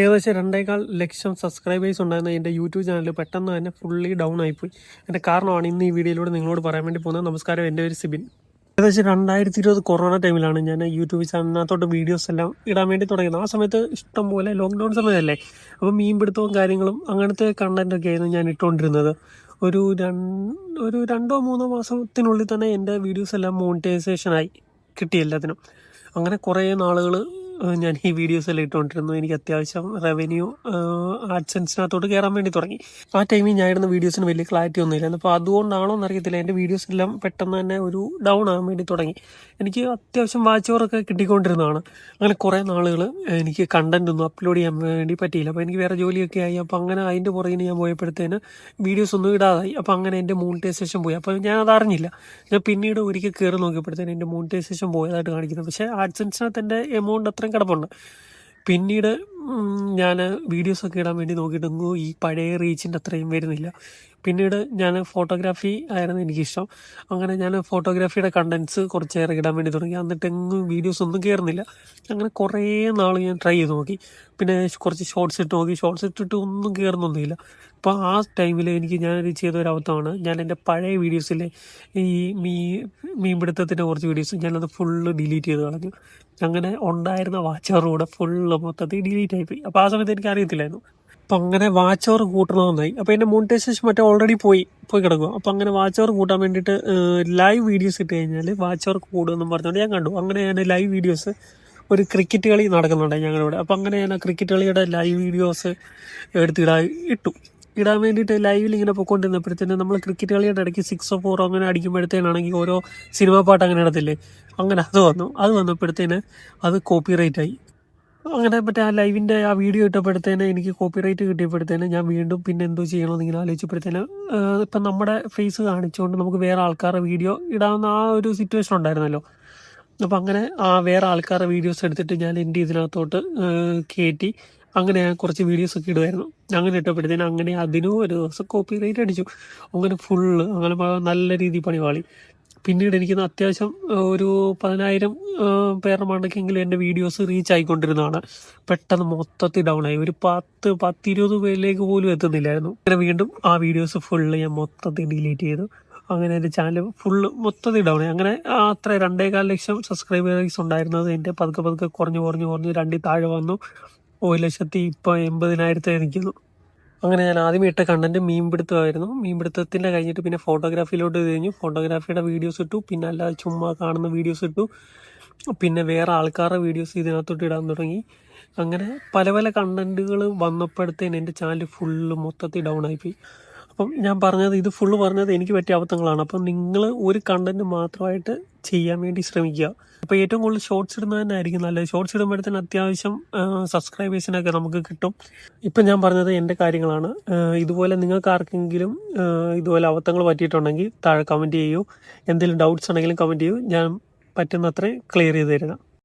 ഏകദേശം രണ്ടേകാൽ ലക്ഷം സബ്സ്ക്രൈബേഴ്സ് ഉണ്ടായിരുന്ന എന്റെ യൂട്യൂബ് ചാനൽ പെട്ടെന്ന് തന്നെ ഫുള്ളി ഡൗൺ ആയിപ്പോയി. എന്റെ കാരണമാണ് ഇന്ന് ഈ വീഡിയോയിലൂടെ നിങ്ങളോട് പറയാൻ വേണ്ടി പോകുന്നത്. നമസ്കാരം എന്റെ പേര് സിബിൻ. ഏകദേശം രണ്ടായിരത്തി ഇരുപത് കൊറോണ ടൈമിലാണ് ഞാൻ യൂട്യൂബ് ചാനലിനകത്തോട്ട് വീഡിയോസ് എല്ലാം ഇടാൻ വേണ്ടി തുടങ്ങിയത്. ആ സമയത്ത് ഇഷ്ടം പോലെ ലോക്ക്ഡൗൺ സമയമല്ലേ അപ്പോൾ മീൻ പിടുത്തവും കാര്യങ്ങളും അങ്ങനത്തെ കണ്ടന്റൊക്കെ ആയിരുന്നു ഞാൻ ഇട്ടുകൊണ്ടിരുന്നത് ഒരു രണ്ട് ഒരു രണ്ടോ മൂന്നോ മാസത്തിനുള്ളിൽ തന്നെ എന്റെ വീഡിയോസ് എല്ലാം മോണിറ്റൈസേഷനായി കിട്ടി എല്ലാത്തിനും. അങ്ങനെ കുറേ നാളുകൾ ഞാൻ ഈ വീഡിയോസ് എല്ലാം ഇട്ടുകൊണ്ടിരുന്നു. എനിക്ക് അത്യാവശ്യം റവന്യൂ ആഡ്സെൻസിനകത്തോട്ട് കയറാൻ വേണ്ടി തുടങ്ങി. ആ ടൈമിൽ ഞാൻ ഇടുന്ന വീഡിയോസിന് വലിയ ക്ലാരിറ്റി ഒന്നുമില്ല അപ്പോൾ അതുകൊണ്ടാണോ എന്നറിയത്തില്ല. എന്റെ വീഡിയോസ് എല്ലാം പെട്ടെന്ന് തന്നെ ഒരു ഡൗൺ ആകാൻ വേണ്ടി തുടങ്ങി. എനിക്ക് അത്യാവശ്യം വാച്ച് ഓവറൊക്കെ കിട്ടിക്കൊണ്ടിരുന്നതാണ്. അങ്ങനെ കുറേ നാളുകൾ എനിക്ക് കണ്ടന്റ് ഒന്നും അപ്ലോഡ് ചെയ്യാൻ വേണ്ടി പറ്റിയില്ല. അപ്പോൾ എനിക്ക് വേറെ ജോലിയൊക്കെ ആയി. അപ്പോൾ അങ്ങനെ അതിന്റെ പുറകിന് ഞാൻ പോയപ്പോഴത്തേന് വീഡിയോസ് ഒന്നും ഇടാതായി. അപ്പോൾ അങ്ങനെ എന്റെ മോണിറ്റൈസേഷൻ പോയി. അപ്പോൾ ഞാൻ അത് അറിഞ്ഞില്ല. ഞാൻ പിന്നീട് ഒരിക്കൽ കയറി നോക്കിയപ്പോഴത്തേന് എന്റെ മോണിറ്റൈസേഷൻ പോയതായിട്ട് കാണിക്കുന്നത് പക്ഷേ ആഡ്സെൻസിനകത്ത് എന്റെ എമൗണ്ട് അത്രയും കിടപ്പുണ്ട്. പിന്നീട് ഞാൻ വീഡിയോസൊക്കെ ഇടാൻ വേണ്ടി നോക്കിയിട്ടെങ്കിൽ ഈ പഴയ റീച്ചിന്റെ അത്രയും വരുന്നില്ല. പിന്നീട് ഞാൻ ഫോട്ടോഗ്രാഫി ആയിരുന്നു എനിക്കിഷ്ടം. അങ്ങനെ ഞാൻ ഫോട്ടോഗ്രാഫിയുടെ കണ്ടൻസ് കുറച്ചേറെ ഇടാൻ വേണ്ടി തുടങ്ങി. എന്നിട്ട് എങ്ങും വീഡിയോസ് ഒന്നും കയറുന്നില്ല അങ്ങനെ കുറേ നാൾ ഞാൻ ട്രൈ ചെയ്ത് നോക്കി. പിന്നെ കുറച്ച് ഷോർട്സ് ഇട്ട് നോക്കി. ഷോർട്സ് ഇട്ടിട്ട് ഒന്നും കയറുന്നൊന്നുമില്ല അപ്പോൾ ആ ടൈമിൽ എനിക്ക് ഞാനൊരു ചെയ്ത ഒരു അബദ്ധമാണ് ഞാൻ എന്റെ പഴയ വീഡിയോസിലെ ഈ മീ മീൻപിടുത്തത്തിന്റെ കുറച്ച് വീഡിയോസ് ഞാനത് ഫുള്ള് ഡിലീറ്റ് ചെയ്ത് കളഞ്ഞു. അങ്ങനെ ഉണ്ടായിരുന്ന വാച്ചറൂടെ ഫുള്ള് മൊത്തത്തിൽ ഡിലീറ്റ് ആയിപ്പോയി. അപ്പോൾ ആ സമയത്ത് എനിക്ക് അറിയത്തില്ലായിരുന്നു. അപ്പം അങ്ങനെ വാച്ച് അവർ അപ്പോൾ എന്റെ മോണിറ്റൈസേഷൻ മറ്റേ ഓൾറെഡി പോയി പോയി കിടക്കും അപ്പോൾ അങ്ങനെ വാച്ച് അവർ കൂട്ടാൻ വേണ്ടിയിട്ട് ലൈവ് വീഡിയോസ് ഇട്ട് കഴിഞ്ഞാൽ വാച്ച് അവർ കൂടുമെന്നും പറഞ്ഞുകൊണ്ട് ഞാൻ കണ്ടു. അങ്ങനെ ഞാൻ ലൈവ് വീഡിയോസ് ഒരു ക്രിക്കറ്റ് കളി നടക്കുന്നുണ്ട് ഞങ്ങളിവിടെ. അപ്പോൾ അങ്ങനെ ഞാൻ ആ ക്രിക്കറ്റ് കളിയുടെ ലൈവ് വീഡിയോസ് എടുത്തിടാൻ ഇട്ടു. ഇടാൻ വേണ്ടിയിട്ട് ലൈവിൽ ഇങ്ങനെ പൊയ്ക്കൊണ്ടിരുന്നപ്പോഴത്തേന് നമ്മൾ ക്രിക്കറ്റ് കളിയുടെ ഇടയ്ക്ക് സിക്സോ ഫോറോ അങ്ങനെ അടിക്കുമ്പോഴത്തേനാണെങ്കിൽ ഓരോ സിനിമാ പാട്ട് അങ്ങനെ ഇടത്തില്ലേ അങ്ങനെ അത് വന്നു. അത് വന്നപ്പോഴത്തേന് അത് കോപ്പി റൈറ്റായി അങ്ങനെ മറ്റേ ആ ലൈവിന്റെ ആ വീഡിയോ ഇട്ടപ്പോഴത്തേന് എനിക്ക് കോപ്പിറൈറ്റ് കിട്ടിയപ്പോഴത്തേന് ഞാൻ വീണ്ടും പിന്നെ എന്തോ ചെയ്യണമെന്ന് ഇങ്ങനെ ആലോചിച്ചപ്പോഴത്തേന് ഇപ്പം നമ്മുടെ ഫേസ് കാണിച്ചുകൊണ്ട് നമുക്ക് വേറെ ആൾക്കാരുടെ വീഡിയോ ഇടാവുന്ന ആ ഒരു സിറ്റുവേഷൻ ഉണ്ടായിരുന്നല്ലോ. അപ്പം അങ്ങനെ ആ വേറെ ആൾക്കാരുടെ വീഡിയോസ് എടുത്തിട്ട് ഞാൻ എന്റെ ഇതിനകത്തോട്ട് കയറ്റി അങ്ങനെ ഞാൻ കുറച്ച് വീഡിയോസ് ഒക്കെ ഇടുമായിരുന്നു അങ്ങനെ ഇട്ടപ്പോഴത്തേന് അങ്ങനെ അതിനും ഒരു ദിവസം കോപ്പി റൈറ്റ് അടിച്ചു. അങ്ങനെ ഫുള്ള് അങ്ങനെ നല്ല രീതിയിൽ പണി പാളി പിന്നീട് എനിക്ക് അത്യാവശ്യം ഒരു പതിനായിരം പേരുടെ മണക്കെങ്കിലും എന്റെ വീഡിയോസ് റീച്ച് ആയിക്കൊണ്ടിരുന്നതാണ്. പെട്ടെന്ന് മൊത്തത്തിൽ ഡൗൺ ആയി. ഒരു പത്ത് പത്തിരുപത് പേരിലേക്ക് പോലും എത്തുന്നില്ലായിരുന്നു. അങ്ങനെ വീണ്ടും ആ വീഡിയോസ് ഫുള്ള് ഞാൻ മൊത്തത്തിൽ ഡിലീറ്റ് ചെയ്തു. അങ്ങനെ എന്റെ ചാനൽ ഫുള്ള് മൊത്തത്തിൽ ഡൗൺ ആയി. അങ്ങനെ അത്ര രണ്ടേകാൽ ലക്ഷം സബ്സ്ക്രൈബേഴ്സ് ഉണ്ടായിരുന്നത് എന്റെ പതുക്കെ പതുക്കെ കുറഞ്ഞു കുറഞ്ഞു കുറഞ്ഞ് രണ്ടിൽ താഴെ വന്നു. ഒരു ലക്ഷത്തി ഇപ്പോൾ എൺപതിനായിരത്തെ നിൽക്കുന്നു അങ്ങനെ ഞാൻ ആദ്യം ഇട്ട കണ്ടന്റ് മീൻപിടുത്തമായിരുന്നു. മീൻപിടുത്തത്തിന്റെ കഴിഞ്ഞിട്ട് പിന്നെ ഫോട്ടോഗ്രാഫിയിലോട്ട് കഴിഞ്ഞു ഫോട്ടോഗ്രാഫിയുടെ വീഡിയോസ് ഇട്ടു. പിന്നെ അല്ലാതെ ചുമ്മാ കാണുന്ന വീഡിയോസ് ഇട്ടു. പിന്നെ വേറെ ആൾക്കാരുടെ വീഡിയോസ് ഇതിനകത്തോട്ട് ഇടാൻ തുടങ്ങി. അങ്ങനെ പല പല കണ്ടന്റുകൾ വന്നപ്പോഴത്തേന് എന്റെ ചാനൽ ഫുള്ള് മൊത്തത്തിൽ ഡൗൺ ആയിപ്പോയി അപ്പം ഞാൻ പറഞ്ഞത് ഇത് ഫുള്ള് പറഞ്ഞത് എനിക്ക് പറ്റിയ അബദ്ധങ്ങളാണ്. അപ്പം നിങ്ങൾ ഒരു കണ്ടന്റ് മാത്രമായിട്ട് ചെയ്യാൻ വേണ്ടി ശ്രമിക്കുക. അപ്പോൾ ഏറ്റവും കൂടുതൽ ഷോർട്സ് ഇടുന്നത് തന്നെ ആയിരിക്കും നല്ലത്. ഷോർട്സ് ഇടുമ്പോഴത്തേന് അത്യാവശ്യം സബ്സ്ക്രൈബേഴ്സിനൊക്കെ നമുക്ക് കിട്ടും. ഇപ്പം ഞാൻ പറഞ്ഞത് എന്റെ കാര്യങ്ങളാണ്. ഇതുപോലെ നിങ്ങൾക്ക് ആർക്കെങ്കിലും ഇതുപോലെ അബദ്ധങ്ങൾ പറ്റിയിട്ടുണ്ടെങ്കിൽ താഴെ കമന്റ് ചെയ്യൂ. എന്തെങ്കിലും ഡൗട്ട്സ് ഉണ്ടെങ്കിലും കമന്റ് ചെയ്യൂ. ഞാൻ പറ്റുന്നത്രയും ക്ലിയർ ചെയ്ത് തരുക.